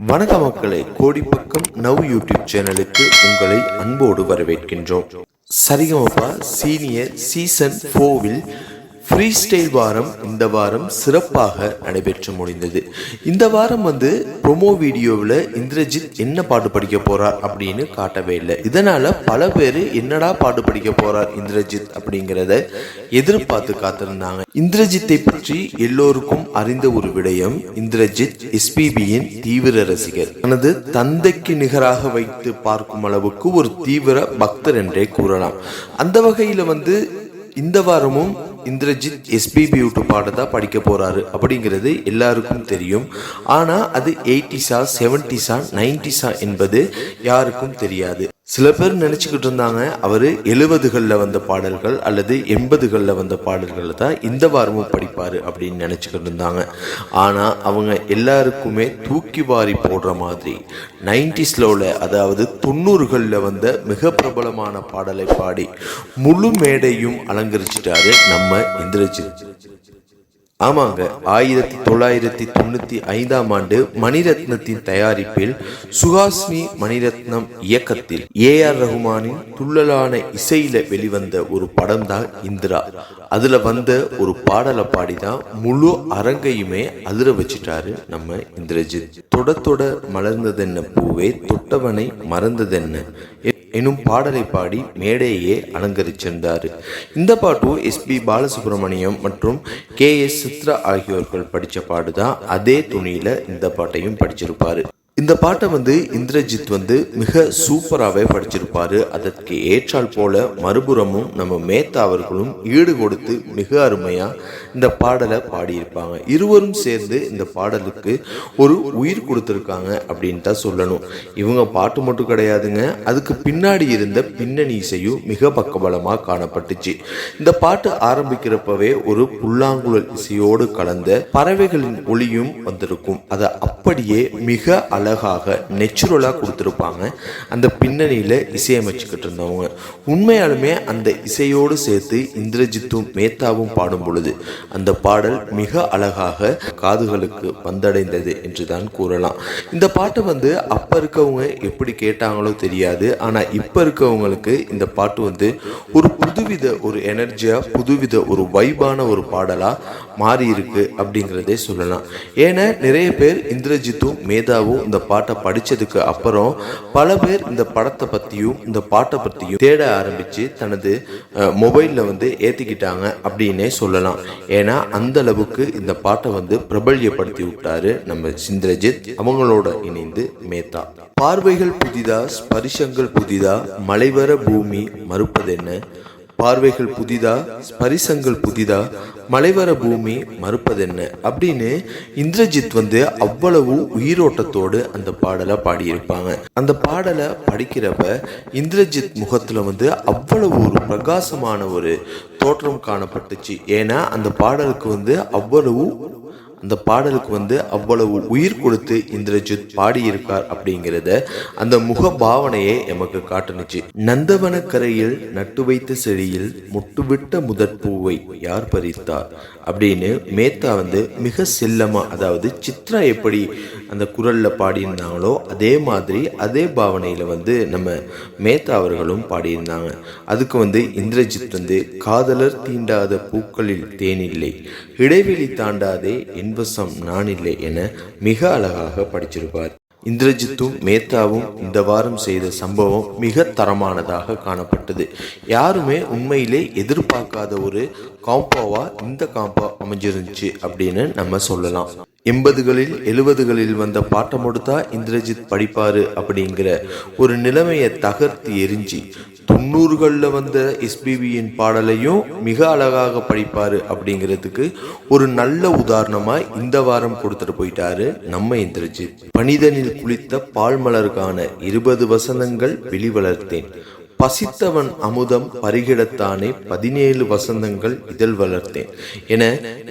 வணக்க மக்களே கோடிப்பக்கம் now YouTube சேனலுக்கு உங்களை அன்போடு வரவேற்கின்றோம். சரிகமபா சீனியர் சீசன் ஃபோவில் ஃப்ரீ ஸ்டைல் வாரம் இந்த வாரம் சிறப்பாக நடைபெற்று முடிந்தது. இந்த வாரம் வந்து ப்ரொமோ வீடியோவில் இந்திரஜித் என்ன பாட்டு படிக்க போறார் அப்படின்னு காட்டவே இல்லை. இதனால் பல பேர் என்னடா பாட்டு படிக்க போறார் இந்திரஜித் அப்படிங்கிறத எதிர்பார்த்து காத்திருந்தாங்க. இந்திரஜித்தை பற்றி எல்லோருக்கும் அறிந்த ஒரு விடயம் இந்திரஜித் எஸ்பிபியின் தீவிர ரசிகர். தனது தந்தைக்கு நிகராக வைத்து பார்க்கும் அளவுக்கு ஒரு தீவிர பக்தர் என்றே கூறலாம். அந்த வகையில் வந்து இந்த வாரமும் இந்திரஜித் எஸ்பிபி விட்டு தான் படிக்க போகிறாரு அப்படிங்கிறது எல்லாருக்கும் தெரியும். ஆனால் அது எயிட்டிஸா செவன்டிஸா நைன்டிஸா என்பது யாருக்கும் தெரியாது. சில பேர் நினைச்சுக்கிட்டு இருந்தாங்க அவரு எழுபதுகளில் வந்த பாடல்கள் அல்லது எண்பதுகளில் வந்த பாடல்களை தான் இந்த வாரமும் படிப்பாரு அப்படின்னு நினைச்சுக்கிட்டு இருந்தாங்க. ஆனா அவங்க எல்லாருக்குமே தூக்கி வாரி போடுற மாதிரி நைன்டிஸ்ல உள்ள அதாவது தொண்ணூறுகளில் வந்த மிக பிரபலமான பாடலை பாடி முழு மேடையும் அலங்கரிச்சிட்டாரு நம்ம இந்திரஜித். ஆமாங்க ஆயிரத்தி தொள்ளாயிரத்தி தொண்ணூத்தி ஐந்தாம் ஆண்டு மணிரத்னத்தின் தயாரிப்பில் சுஹாஸ்னி மணிரத்னம் இயக்கத்தில் ஏ ஆர் ரகுமானின் துள்ளலான இசையில வெளிவந்த ஒரு படம் தான் இந்திரா. அதுல வந்த ஒரு பாடலை பாடிதான் முழு அரங்கையுமே அதிர வச்சிட்டாரு நம்ம இந்திரஜித். தொட தொட மலர்ந்ததென்ன பூவே தொட்டவனை மறந்ததென்ன? எனும் பாடலை பாடி மேடையே அலங்கரிச்சிருந்தார் இந்த பாட்டும் எஸ்பி பாலசுப்ரமணியம் மற்றும் கே எஸ் சித்ரா ஆகியோர்கள் படித்த பாடு தான் அதே துணியில் இந்த பாட்டையும் படிச்சிருப்பாரு. இந்த பாட்டை வந்து இந்திரஜித் வந்து மிக சூப்பராகவே படிச்சிருப்பாரு. அதற்கு ஏற்றால் போல மறுபுறமும் நம்ம மேத்தா அவர்களும் ஈடு கொடுத்து மிக அருமையாக இந்த பாடலை பாடியிருப்பாங்க. இருவரும் சேர்ந்து இந்த பாடலுக்கு ஒரு உயிர் கொடுத்துருக்காங்க அப்படின்னு தான் சொல்லணும். இவங்க பாட்டு மட்டும் கிடையாதுங்க. அதுக்கு பின்னாடி இருந்த பின்னணி இசையும் மிக பக்கபலமாக காணப்பட்டுச்சு. இந்த பாட்டு ஆரம்பிக்கிறப்பவே ஒரு புல்லாங்குழல் இசையோடு கலந்த பறவைகளின் ஒளியும் வந்திருக்கும். அதை அப்படியே மிக அழகாக நெச்சுரலாக கொடுத்துருப்பாங்க. அந்த பின்னணியில் இசையமைச்சுக்கிட்டு இருந்தவங்க. உண்மையாலுமே அந்த இசையோடு சேர்த்து இந்திரஜித்தும் மேத்தாவும் பாடும் பொழுது அந்த பாடல் மிக அழகாக காதுகளுக்கு வந்தடைந்தது என்று தான் கூறலாம். இந்த பாட்டை வந்து அப்போ இருக்கவங்க எப்படி கேட்டாங்களோ தெரியாது. ஆனால் இப்போ இருக்கவங்களுக்கு இந்த பாட்டு வந்து ஒரு புதுவித ஒரு எனர்ஜியாக புதுவித ஒரு வைபான ஒரு பாடலாக மாறி இருக்கு அப்படிங்கிறதே சொல்லலாம். ஏன்னா நிறைய பேர் இந்திரஜித்தும் மேதாவும் இந்த பாட்டை படித்ததுக்கு அப்புறம் பல பேர் இந்த படத்தை பற்றியும் இந்த பாட்டை பற்றியும் தேட ஆரம்பித்து தனது மொபைலில் வந்து ஏற்றிக்கிட்டாங்க அப்படின்னே சொல்லலாம். ஏன்னா அந்த அளவுக்கு இந்த பாட்டை வந்து பிரபல்யப்படுத்தி விட்டாரு நம்ம இந்திரஜித் அவங்களோட இணைந்து மேத்தா. பார்வைகள் புதிதா ஸ்பரிசங்கள் புதிதா மலைவர பூமி மறுப்பதென்ன? பார்வைகள் புதிதா? ஸ்பரிசங்கள் புதிதா? மலைவர பூமி மறுப்பதென்ன? அப்படின்னு இந்திரஜித் வந்து அவ்வளவு உயிரோட்டத்தோடு அந்த பாடலை பாடியிருப்பாங்க. அந்த பாடலை படிக்கிறப்ப இந்திரஜித் முகத்தில் வந்து அவ்வளவு ஒரு பிரகாசமான ஒரு தோற்றம் காணப்பட்டுச்சு. ஏன்னா அந்த பாடலுக்கு வந்து அவ்வளவு அந்த பாடலுக்கு வந்து அவ்வளவு உயிர் கொடுத்து இந்திரஜித் பாடியிருக்கார் அப்படிங்கிறத அந்த முக பாவனையே எமக்கு காட்டுனுச்சு. நந்தவனக்கரையில் நட்டு வைத்த செடியில் முட்டுவிட்ட முதற் பூவை யார் பறித்தார்? அப்படின்னு மேத்தா வந்து மிக செல்லமா அதாவது சித்ரா எப்படி அந்த குரல்ல பாடியிருந்தாங்களோ அதே மாதிரி அதே பாவனையில வந்து நம்ம மேத்தா அவர்களும் பாடியிருந்தாங்க. அதுக்கு வந்து இந்திரஜித் வந்து காதலர் தீண்டாத பூக்களில் தேனில்லை இடைவெளி தாண்டாதே என்பசம் நானில்லை என மிக அழகாக படிச்சிருப்பார். இந்திரஜித்தும் மேத்தாவும் இந்த வாரம் செய்த சம்பவம் மிக தரமானதாக காணப்பட்டது. யாருமே உண்மையிலே எதிர்பார்க்காத ஒரு காம்போவா இந்த காம்போ அமைஞ்சிருந்துச்சு அப்படின்னு நம்ம சொல்லலாம். எண்பதுகளில் எழுபதுகளில் வந்த பாட்டை கொடுத்தா இந்திரஜித் படிப்பாரு அப்படிங்கிற ஒரு நிலைமையை தகர்த்து எரிஞ்சு தொண்ணூறுகளில் வந்த எஸ்பிபியின் பாடலையும் மிக அழகாக படிப்பாரு அப்படிங்கிறதுக்கு ஒரு நல்ல உதாரணமாக இந்த வாரம் கொடுத்துட்டு போயிட்டாரு நம்ம இந்திரஜித். பனிதனில் குளித்த பால் மலருக்கான இருபது வசனங்கள் வெளிவளர்த்தேன். பசித்தவன் அமுதம் பருகிடத்தானே பதினேழு வசந்தங்கள் இதழ் வளர்த்தேன் என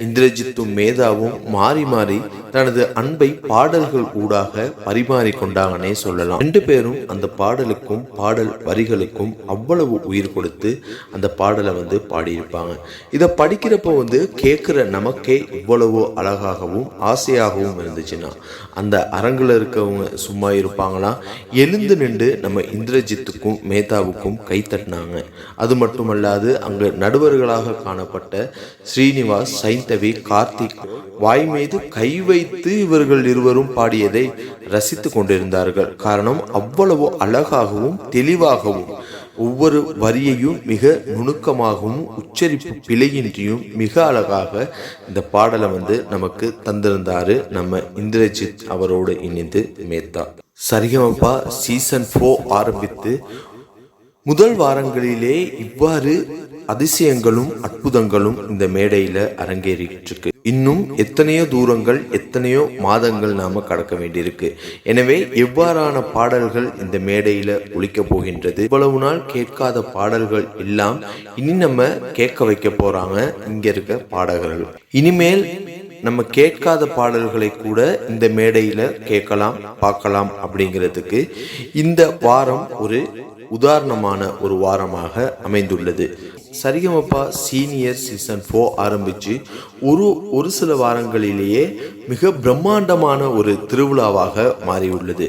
இந்திரஜித்தும் மேதாவும் மாறி மாறி தனது அன்பை பாடல்கள் ஊடாக பரிமாறிக் கொண்டாங்கன்னே சொல்லலாம். ரெண்டு பேரும் அந்த பாடலுக்கும் பாடல் வரிகளுக்கும் அவ்வளவு உயிர் கொடுத்து அந்த பாடலை வந்து பாடியிருப்பாங்க. இதை படிக்கிறப்போ வந்து கேட்குற நமக்கே இவ்வளவு அழகாகவும் ஆசையாகவும் இருந்துச்சுன்னா அந்த அரங்கில் இருக்கவங்க சும்மா இருப்பாங்களா? எழுந்து நின்று நம்ம இந்திரஜித்துக்கும் மேதாவுக்கும் கை கைத்தட்டினாங்க. அது மட்டுமல்லாது அங்கு நடுவர்களாக காணப்பட்ட ஸ்ரீனிவாஸ் சைந்தவி கார்த்திக் வாய் மீது கை வைத்து இவர்கள் இருவரும் பாடியதை ரசித்து கொண்டிருந்தார்கள். காரணம் அவ்வளவு அழகாகவும் தெளிவாகவும் ஒவ்வொரு வரியையும் மிக நுணுக்கமாகவும் உச்சரிப்பு பிழையின்றியும் மிக அழகாக இந்த பாடலை வந்து நமக்கு தந்திருந்தாரு நம்ம இந்திரஜித் அவரோடு இணைந்து மேத்தா. சரிகமப்பா சீசன் ஃபோர் ஆரம்பித்து முதல் வாரங்களிலே இவ்வாறு அதிசயங்களும் அற்புதங்களும் இந்த மேடையில அரங்கேறிட்டு இருக்கு இன்னும் எத்தனையோ தூரங்கள் எத்தனையோ மாதங்கள் நாம கடக்க வேண்டியிருக்கு. எனவே எவ்வாறான பாடல்கள் இந்த மேடையில ஒழிக்க போகின்றது? இவ்வளவு நாள் கேட்காத பாடல்கள் எல்லாம் இனி நம்ம கேட்க வைக்க போறாங்க. இங்க இருக்க பாடகர்கள். இனிமேல் நம்ம கேட்காத பாடல்களை கூட இந்த மேடையில கேட்கலாம் பார்க்கலாம் அப்படிங்கிறதுக்கு இந்த வாரம் ஒரு உதாரணமான ஒரு வாரமாக அமைந்துள்ளது. சரிகமப்பா சீனியர் சீசன் ஃபோர் ஆரம்பித்து ஒரு ஒரு சில வாரங்களிலேயே மிக பிரம்மாண்டமான ஒரு திருவிழாவாக மாறியுள்ளது.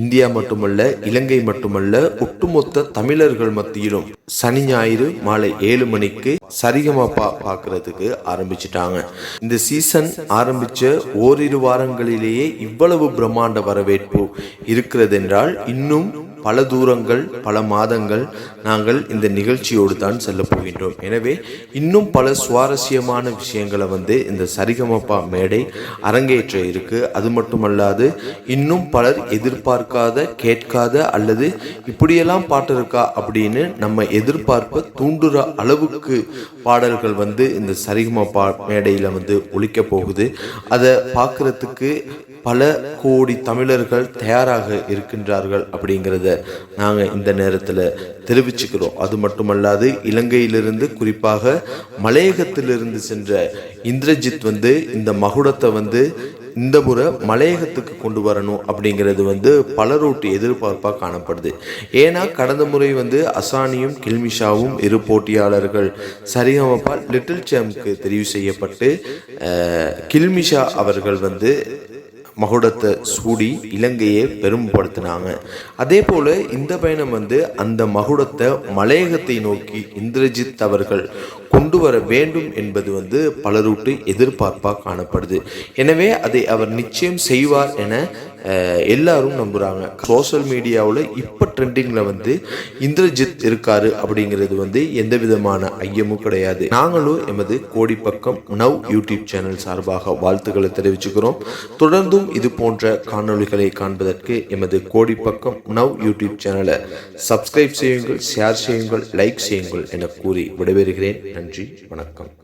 இந்தியா மட்டுமல்ல இலங்கை மட்டுமல்ல ஒட்டுமொத்த தமிழர்கள் மத்தியிலும் சனி ஞாயிறு மாலை ஏழு மணிக்கு சரிகமப்பா பார்க்கறதுக்கு ஆரம்பிச்சிட்டாங்க. இந்த சீசன் ஆரம்பித்த ஓரிரு வாரங்களிலேயே இவ்வளவு பிரம்மாண்ட வரவேற்பு இருக்கிறது என்றால் இன்னும் பல தூரங்கள் பல மாதங்கள் நாங்கள் இந்த நிகழ்ச்சியோடு தான் செல்ல போகின்றோம். எனவே இன்னும் பல சுவாரஸ்யமான விஷயங்களை வந்து இந்த சரிகமப்பா மேடை அரங்கேற்ற இருக்கு. அது மட்டுமல்லாது இன்னும் பலர் எதிர்பார்க்காத கேட்காத அல்லது இப்படியெல்லாம் பாட்டு இருக்கா அப்படின்னு நம்ம எதிர்பார்ப்ப தூண்டுற அளவுக்கு பாடல்கள் வந்து இந்த சரிகமப்பா மேடையில் வந்து ஒழிக்க போகுது. அதை பார்க்கறதுக்கு பல கோடி தமிழர்கள் தயாராக இருக்கின்றார்கள் அப்படிங்கிறத நாங்கள் இந்த நேரத்தில் தெரிவிச்சுக்கிறோம். அது மட்டுமல்லாது இலங்கையிலிருந்து குறிப்பாக மலையகத்திலிருந்து சென்ற இந்திரஜித் வந்து இந்த மகுடத்தை வந்து இந்த முறை மலையகத்துக்கு கொண்டு வரணும் அப்படிங்கிறது வந்து பலரோட்டு எதிர்பார்ப்பாக காணப்படுது. ஏன்னா கடந்த முறை வந்து அசானியும் கில்மிஷாவும் இரு போட்டியாளர்கள் சரிகமப்பா லிட்டில் சாம்க்கு தெரிவு செய்யப்பட்டு கில்மிஷா அவர்கள் வந்து மகுடத்தை சூடி இலங்கையை பெருமைப்படுத்தினாங்க அதே போல இந்த பயணம் வந்து அந்த மகுடத்தை மலையகத்தை நோக்கி இந்திரஜித் அவர்கள் கொண்டு வர வேண்டும் என்பது வந்து பலருட்டு எதிர்பார்ப்பாக காணப்படுது. எனவே அதை அவர் நிச்சயம் செய்வார் என எல்லாரும் நம்புகிறாங்க சோஷியல் மீடியாவில் இப்போ ட்ரெண்டிங்கில் வந்து இந்திரஜித் இருக்காரு அப்படிங்கிறது வந்து எந்த விதமான ஐயமும் கிடையாது. நாங்களும் எமது கோடிப்பக்கம் நவ் யூடியூப் சேனல் சார்பாக வாழ்த்துக்களை தெரிவிச்சுக்கிறோம். தொடர்ந்தும் இது போன்ற காணொளிகளை காண்பதற்கு எமது கோடிப்பக்கம் நவ் யூடியூப் சேனலை சப்ஸ்கிரைப் செய்யுங்கள் ஷேர் செய்யுங்கள் லைக் செய்யுங்கள் என கூறி விடைபெறுகிறேன். நன்றி வணக்கம்.